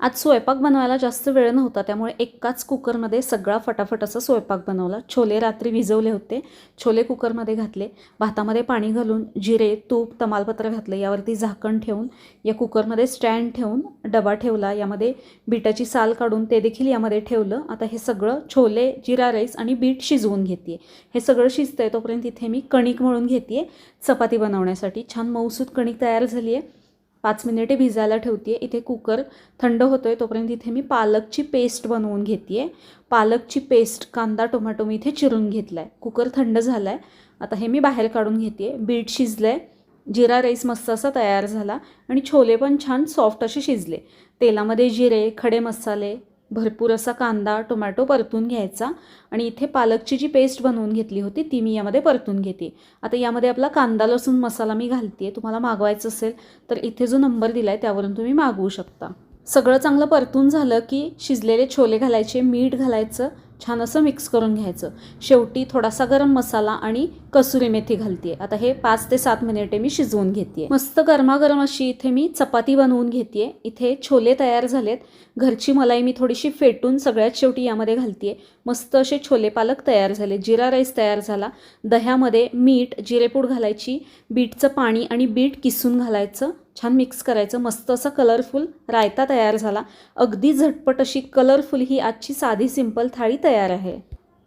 आज स्वयंपाक बनवायला जास्त वेळ नव्हता त्यामुळे एकाच कुकरमध्ये सगळा फटाफट असा स्वयंपाक बनवला. छोले रात्री भिजवले होते छोले कुकरमध्ये घातले भातामध्ये पाणी घालून जिरे तूप तमालपत्र घातले यावरती झाकण ठेवून या कुकरमध्ये स्टँड ठेवून डबा ठेवला यामध्ये बीटाची साल काढून ते देखील यामध्ये ठेवलं. आता हे सगळं छोले जिरा राईस आणि बीट शिजवून घेते हे सगळं शिजतं आहे तोपर्यंत इथे मी कणिक मळून घेते चपाती बनवण्यासाठी. छान मऊसूत कणिक तयार झाली आहे पाच मिनिटे भिजायला ठेवते इथे कुकर थंड होतो आहे तोपर्यंत इथे मी पालकची पेस्ट बनवून घेते आहे पालकची पेस्ट कांदा टोमॅटो मी इथे चिरून घेतला आहे कुकर थंड झाला आहे आता हे मी बाहेर काढून घेते आहे बीट शिजलं आहे जिरा राईस मस्त असा तयार झाला. आणि छोले पण छान सॉफ्ट असे शिजले. तेलामध्ये जिरे खडे मसाले भरपूर असा कांदा टोमॅटो परतून घ्यायचा आणि इथे पालकची जी पेस्ट बनवून घेतली होती ती मी यामध्ये परतून घेते. आता यामध्ये आपला कांदा लसूण मसाला मी घालते तुम्हाला मागवायचं असेल तर इथे जो नंबर दिला आहे त्यावरून तुम्ही मागवू शकता. सगळं चांगलं परतून झालं की शिजलेले छोले घालायचे मीठ घालायचं छान असं मिक्स करून घ्यायचं. शेवटी थोडासा गरम मसाला आणि कसुरी मेथी घालते आता हे पाच ते सात मिनिटे मी शिजवून घेते मस्त गरमागरम अशी इथे मी चपाती बनवून घेते इथे छोले तयार झालेत. घरची मलाई मी थोडीशी फेटून सगळ्यात शेवटी यामध्ये घालते मस्त असे छोले पालक तयार झाले. जिरा राईस तयार झाला. दह्यामध्ये मीठ जिरेपूड घालायची बीटचं पाणी आणि बीट किसून घालायचं. छान मिक्स करायचं. मस्त असा कलरफुल रायता तयार झाला. अगदी झटपट अशी कलरफुल ही आजची साधी सिंपल थाळी तयार आहे.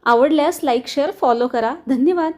आवडल्यास लाईक शेअर फॉलो करा. धन्यवाद.